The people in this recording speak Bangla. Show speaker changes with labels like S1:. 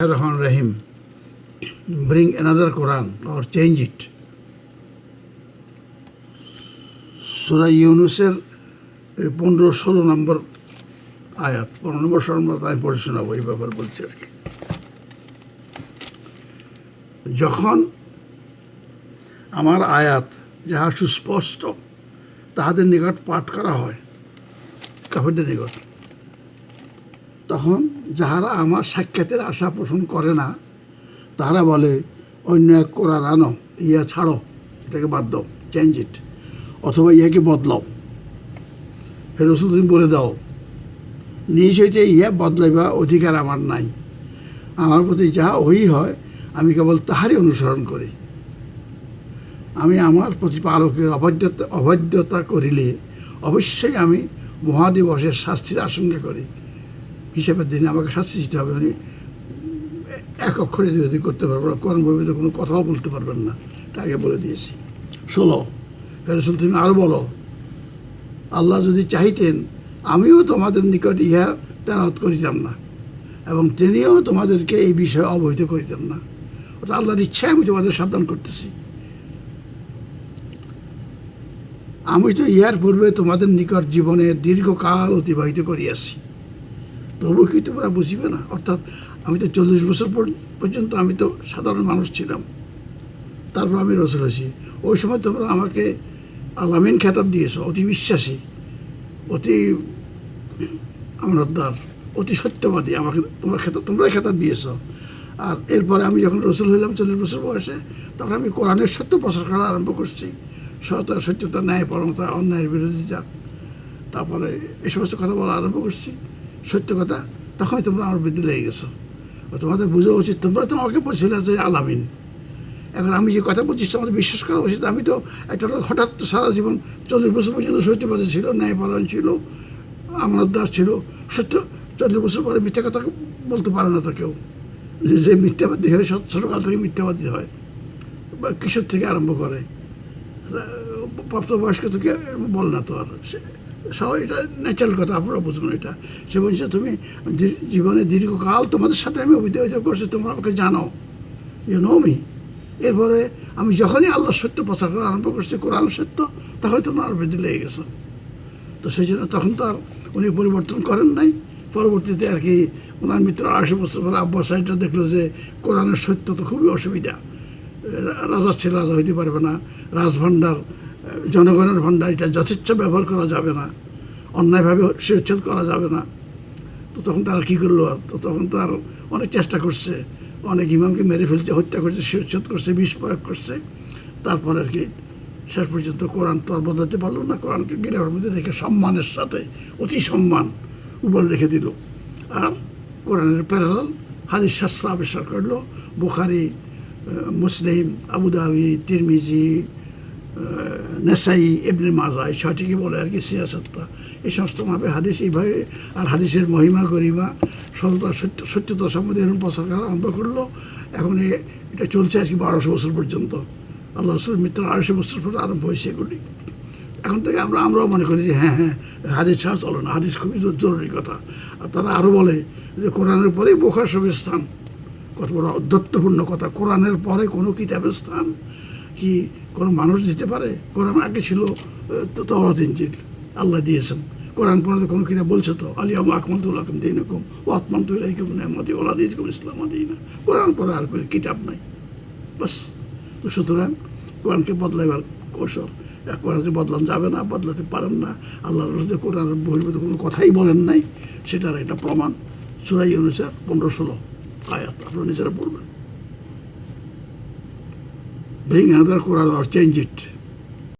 S1: Rahman Rahim, bring another Quran or change it. সুরা ইউনুসের পনেরো ষোলো নম্বর আয়াত পনেরো নম্বর ষোলো নম্বর আমি পড়ে শোনাবো এই ব্যাপার বলছি আর কি যখন আমার আয়াত যাহা সুস্পষ্ট তাহাদের নিকট পাঠ করা হয় কাফেরদের নিকট তখন যাহারা আমার সাক্ষাতের আশা পোষণ করে না তারা বলে, অন্য এক কোরআন আনো ইয়া ছাড়ো, এটাকে বাদ দাও চেঞ্জ ইট অথবা ইয়াকে বদলাও। ফেরোস তুমি বলে দাও, নিজ হইতে ইয়া বদলাইবা অধিকার আমার নাই। আমার প্রতি যাহা ওই হয়, আমি কেবল তাহারই অনুসরণ করি। আমি আমার প্রতিপালকের অবাধ্যতা অবাধ্যতা করিলে অবশ্যই আমি মহাদিবসের শাস্তির আশঙ্কা করি। হিসাবের দিনে আমাকে শাস্তি দিতে হবে। উনি এক অক্ষরে যদি করতে পারবেন না কোরআন কোনো কথাও বলতে পারবেন না। তা আগে বলে দিয়েছি। ষোলো ফেরসুল তুমি আরও বলো, আল্লাহ যদি চাইতেন আমিও তোমাদের নিকট ইহার তেরাত করিতাম না, এবং তিনিও তোমাদেরকে এই বিষয়ে অবহিত করিতেন না। ওটা আল্লাহর ইচ্ছায় আমি তোমাদের সাবধান করতেছি। আমি তো ইহার পূর্বে তোমাদের নিকট জীবনে দীর্ঘকাল অতিবাহিত করিয়াছি। তবু কি তোমরা বুঝিবে না? অর্থাৎ আমি তো চল্লিশ বছর পর- পর্যন্ত আমি তো সাধারণ মানুষ ছিলাম। তারপর আমি রসুল হয়েছি। ওই সময় তোমরা আমাকে আলামিন খেতাব দিয়েছ, অতি বিশ্বাসী, অতি আমরদ্দার অতি সত্যবাদী আমাকে তোমরা খেতাব তোমরা খেতাব দিয়েছ। আর এরপরে আমি যখন রসুল হইলাম চল্লিশ বছর বয়সে, তখন আমি কোরআনের সত্য প্রচার করা আরম্ভ করছি। সত সত্যতা, ন্যায়, পরমতা, অন্যায়ের বিরোধিতা। তারপরে এই সমস্ত কথা বলা আরম্ভ করছি। সত্য কথা, তখনই তোমরা আমার বৃদ্ধি লেগে গেছো। তোমাদের বোঝা উচিত, তোমরা তো আমাকে বলছিলে যে আলামিন এখন আমি যে কথা বলছি, তোমাদের বিশ্বাস করা উচিত। আমি তো একটা হঠাৎ সারা জীবন চল্লিশ বছর পর্যন্ত সত্যবাদী ছিল, ন্যায়পরায়ণ ছিল আমার দাস ছিল। সত্য, চল্লিশ বছর পরে মিথ্যা কথা বলতে পারে না তো কেউ। যে মিথ্যাবাদী হয় ছোটকাল থেকে মিথ্যাবাদী হয়, বা কিশোর থেকে আরম্ভ করে। প্রাপ্তবয়স্ক থেকে বল না তো আর। সবাই এটা ন্যাচারাল কথা আপনারা বুঝবেন এটা। সে বলছে, তুমি জীবনে দীর্ঘকাল তোমাদের সাথে আমি অভিযোগ করছি, তোমরা আমাকে জানো। ইউ নো মি এরপরে আমি যখনই আল্লাহ সত্য প্রচার করা আরম্ভ করছি, কোরআন সত্য তখন তোমরা আর বৃদ্ধি লেগে গেছো। তো সেই জন্য তখন তো আর উনি পরিবর্তন করেন নাই। পরবর্তীতে আর কি ওনার মিত্র আশি বছর পরে আব্বাস সাহেবটা দেখল যে কোরআনের সত্য তো খুবই অসুবিধা। রাজা ছেলে, রাজা হইতে পারবে না। রাজভাণ্ডার জনগণের ভাণ্ডার এটা যথেচ্ছ ব্যবহার করা যাবে না, অন্যায়ভাবে শিরচ্ছেদ করা যাবে না। তো তখন তারা কী করল আর? তো তখন তো আর অনেক চেষ্টা করছে। অনেক ইমামকে মেরে ফেলছে, হত্যা করছে শিরচ্ছেদ করছে, বিষ প্রয়োগ করছে। তারপর আর কি শেষ পর্যন্ত কোরআন তো আর বদলাতে পারল না। কোরআনকে গিরার মধ্যে রেখে সম্মানের সাথে, অতি সম্মান উপরে রেখে দিল। আর কোরআনের প্যারাল হাদিস শাস্ত্র আবিষ্কার করল। বুখারি মুসলিম আবুদাবি তিরমিজি নেসাই এমনি মাজা, এই ছয়টিকে বলে আর কি সিয়াসত্তা এই সমস্ত ভাবে হাদিস এইভাবে, আর হাদিসের মহিমা, গরিমা সততা সত্য সত্যতা সম্বন্ধে এরকম প্রচার করা আরম্ভ করল। এখন এটা চলছে আর কি বারোশো বছর পর্যন্ত। আল্লাহ রসুল মিত্র আড়াইশো বছর পর আরম্ভ হয়েছে এগুলি। এখন থেকে আমরা, আমরাও মনে করি যে হ্যাঁ হ্যাঁ হাদিস ছাড়া চলো না। হাদিস খুবই জরুরি কথা। আর তারা আরও বলে যে কোরআনের পরেই বোখার সঙ্গে স্থান কত বড় অধ্যত্বপূর্ণ কথা। কোরআনের পরে কোনো কিতাবের স্থান কি কোনো মানুষ দিতে পারে? কোরআন আগে ছিল তো তওরাত ইনজিল। আল্লাহ দিয়েছেন। কোরআন পরে তো কোনো কিনা বলছে তো আলিয়াম আকমতুল আকম দিন হুকুম ও আত্মান তো ইলাইকুম নেহমতি ওলা দিয়েছিলাম ইসলাম না কোরআন পরে আর কোনো কিতাব নাই। বাস। তো সুতরাং কোরআনকে বদলাইবার কৌশল। কোরআনকে বদলানো যাবে না, বদলাতে পারেন না। আল্লাহ রসুল কোরআনের বহির্ভূত কোনো কথাই বলেন নাই। সেটার একটা প্রমাণ সুরাই অনুসার পনেরো ষোলো আয়াত। আপনারা নিজেরা পড়বেন। Bring another Quran or change it.